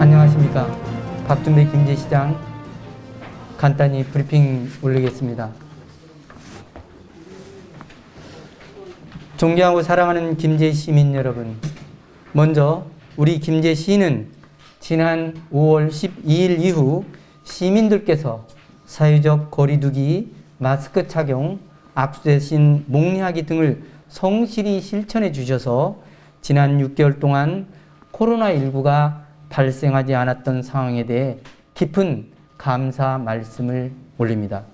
안녕하십니까. 박준배 김제시장 간단히 브리핑 올리겠습니다. 존경하고 사랑하는 김제 시민 여러분. 먼저 우리 김제 시는 지난 5월 12일 이후 시민들께서 사회적 거리두기, 마스크 착용, 악수 대신 목리하기 등을 성실히 실천해 주셔서 지난 6개월 동안 코로나19가 발생하지 않았던 상황에 대해 깊은 감사 말씀을 올립니다.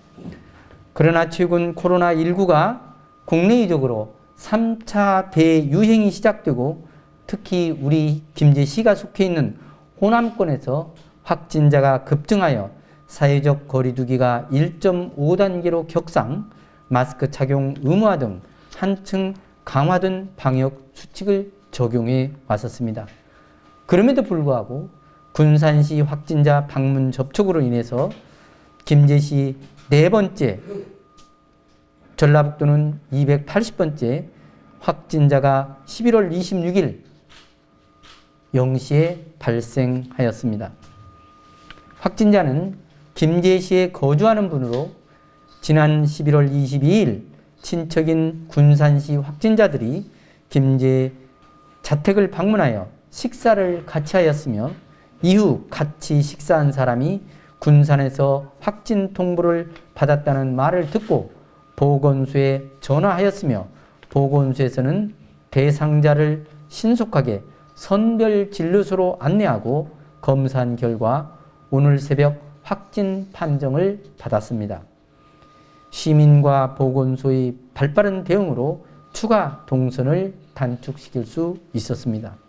그러나 최근 코로나19가 국내적으로 3차 대유행이 시작되고 특히 우리 김제시가 속해 있는 호남권에서 확진자가 급증하여 사회적 거리두기가 1.5단계로 격상, 마스크 착용 의무화 등 한층 강화된 방역 수칙을 적용해 왔었습니다. 그럼에도 불구하고 군산시 확진자 방문 접촉으로 인해서 김제시 네 번째, 전라북도는 280번째 확진자가 11월 26일 0시에 발생하였습니다. 확진자는 김제시에 거주하는 분으로 지난 11월 22일 친척인 군산시 확진자들이 김제 자택을 방문하여 식사를 같이 하였으며 이후 같이 식사한 사람이 군산에서 확진 통보를 받았다는 말을 듣고 보건소에 전화하였으며 보건소에서는 대상자를 신속하게 선별 진료소로 안내하고 검사한 결과 오늘 새벽 확진 판정을 받았습니다. 시민과 보건소의 발빠른 대응으로 추가 동선을 단축시킬 수 있었습니다.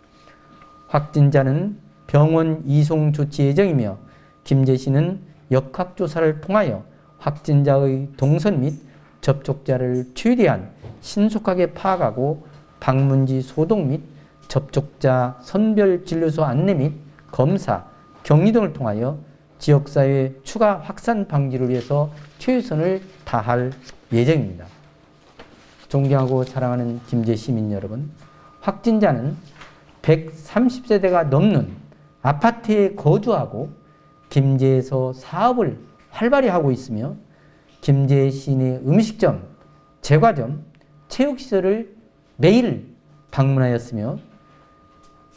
확진자는 병원 이송 조치 예정이며 김제시는 역학조사를 통하여 확진자의 동선 및 접촉자를 최대한 신속하게 파악하고 방문지 소독 및 접촉자 선별 진료소 안내 및 검사, 격리 등을 통하여 지역사회 추가 확산 방지를 위해서 최선을 다할 예정입니다. 존경하고 사랑하는 김제 시민 여러분, 확진자는 130세대가 넘는 아파트에 거주하고 김제에서 사업을 활발히 하고 있으며 김제 시내 음식점, 제과점, 체육시설을 매일 방문하였으며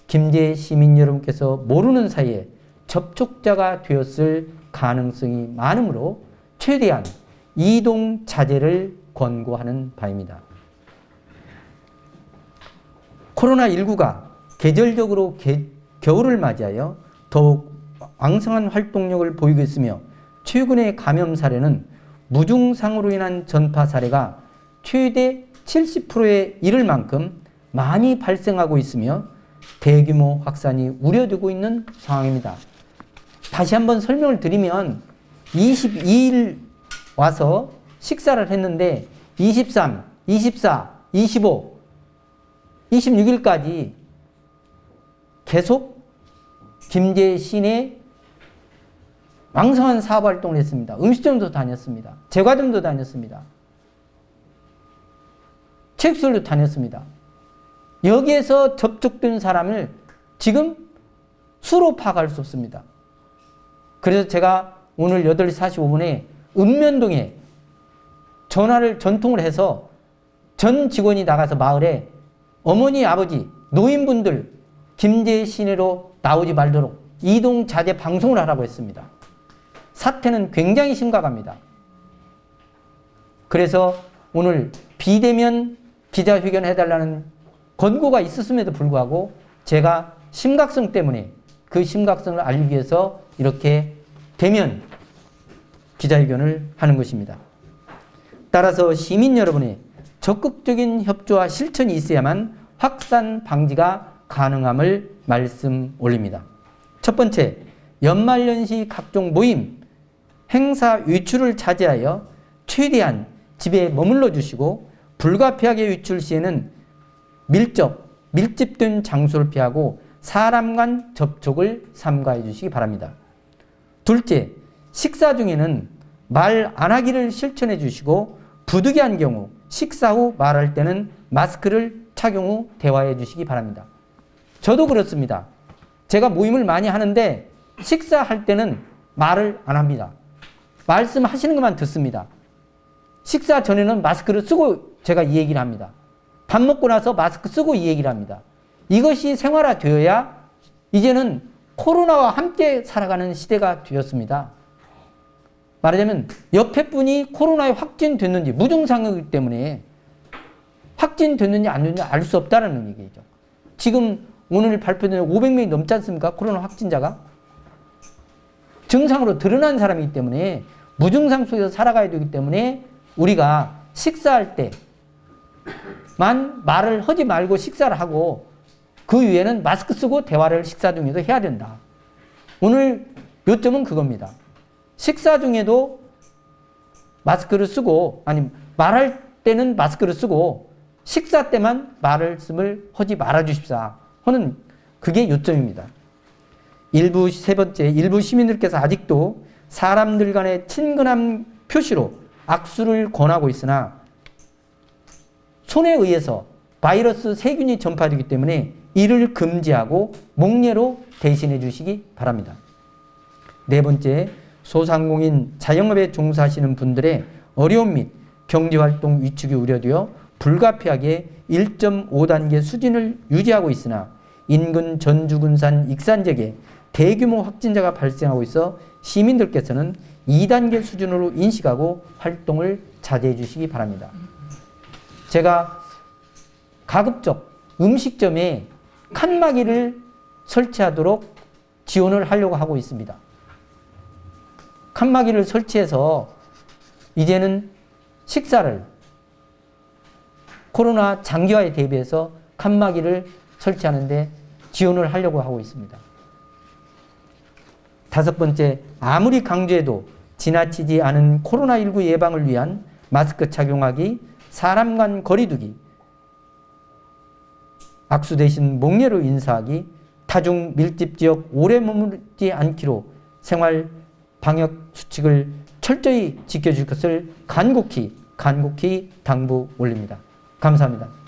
김제 시민 여러분께서 모르는 사이에 접촉자가 되었을 가능성이 많으므로 최대한 이동 자제를 권고하는 바입니다. 코로나19가 계절적으로 개, 겨울을 맞이하여 더욱 왕성한 활동력을 보이고 있으며 최근의 감염 사례는 무증상으로 인한 전파 사례가 최대 70%에 이를 만큼 많이 발생하고 있으며 대규모 확산이 우려되고 있는 상황입니다. 다시 한번 설명을 드리면 22일 와서 식사를 했는데 23, 24, 25, 26일까지 계속 시내 왕성한 사업 활동을 했습니다. 음식점도 다녔습니다. 제과점도 다녔습니다. 체육시설도 다녔습니다. 여기에서 접촉된 사람을 지금 수로 파악할 수 없습니다. 그래서 제가 오늘 8시 45분에 읍면동에 전화를 전통을 해서 전 직원이 나가서 마을에 어머니, 아버지, 노인분들 김제 시내로 나오지 말도록 이동 자제 방송을 하라고 했습니다. 사태는 굉장히 심각합니다. 그래서 오늘 비대면 기자회견 해달라는 권고가 있었음에도 불구하고 제가 심각성 때문에 그 심각성을 알리기 위해서 이렇게 대면 기자회견을 하는 것입니다. 따라서 시민 여러분의 적극적인 협조와 실천이 있어야만 확산 방지가 가능함을 말씀 올립니다. 첫 번째, 연말연시 각종 모임, 행사 외출을 자제하여 최대한 집에 머물러 주시고 불가피하게 외출 시에는 밀접, 밀집된 장소를 피하고 사람 간 접촉을 삼가해 주시기 바랍니다. 둘째, 식사 중에는 말 안 하기를 실천해 주시고 부득이한 경우 식사 후 말할 때는 마스크를 착용 후 대화해 주시기 바랍니다. 저도 그렇습니다. 제가 모임을 많이 하는데 식사할 때는 말을 안 합니다. 말씀하시는 것만 듣습니다. 식사 전에는 마스크를 쓰고 제가 이 얘기를 합니다. 밥 먹고 나서 마스크 쓰고 이 얘기를 합니다. 이것이 생활화되어야 이제는 코로나와 함께 살아가는 시대가 되었습니다. 말하자면 옆에 분이 코로나에 확진됐는지 무증상이기 때문에 확진됐는지 안 됐는지 알 수 없다는 얘기죠. 지금 오늘 발표된 500명이 넘지 않습니까? 코로나 확진자가. 증상으로 드러난 사람이기 때문에 무증상 속에서 살아가야 되기 때문에 우리가 식사할 때만 말을 하지 말고 식사를 하고 그 위에는 마스크 쓰고 대화를 식사 중에도 해야 된다. 오늘 요점은 그겁니다. 식사 중에도 마스크를 쓰고 아니 말할 때는 마스크를 쓰고 식사 때만 말씀을 하지 말아 주십사 하는 그게 요점입니다. 일부 세 번째 일부 시민들께서 아직도 사람들 간의 친근함 표시로 악수를 권하고 있으나 손에 의해서 바이러스 세균이 전파되기 때문에 이를 금지하고 목례로 대신해 주시기 바랍니다. 네 번째, 소상공인 자영업에 종사하시는 분들의 어려움 및 경제활동 위축이 우려되어 불가피하게 1.5단계 수준을 유지하고 있으나 인근 전주군산 익산 지역에 대규모 확진자가 발생하고 있어 시민들께서는 2단계 수준으로 인식하고 활동을 자제해 주시기 바랍니다. 제가 가급적 음식점에 칸막이를 설치하도록 지원을 하려고 하고 있습니다. 칸막이를 설치해서 이제는 식사를 코로나 장기화에 대비해서 칸막이를 설치하는데 지원을 하려고 하고 있습니다. 다섯 번째, 아무리 강조해도 지나치지 않은 코로나19 예방을 위한 마스크 착용하기, 사람 간 거리두기, 악수 대신 목례로 인사하기, 타중 밀집 지역 오래 머무르지 않기로 생활 방역 수칙을 철저히 지켜줄 것을 간곡히 간곡히 당부 올립니다. 감사합니다.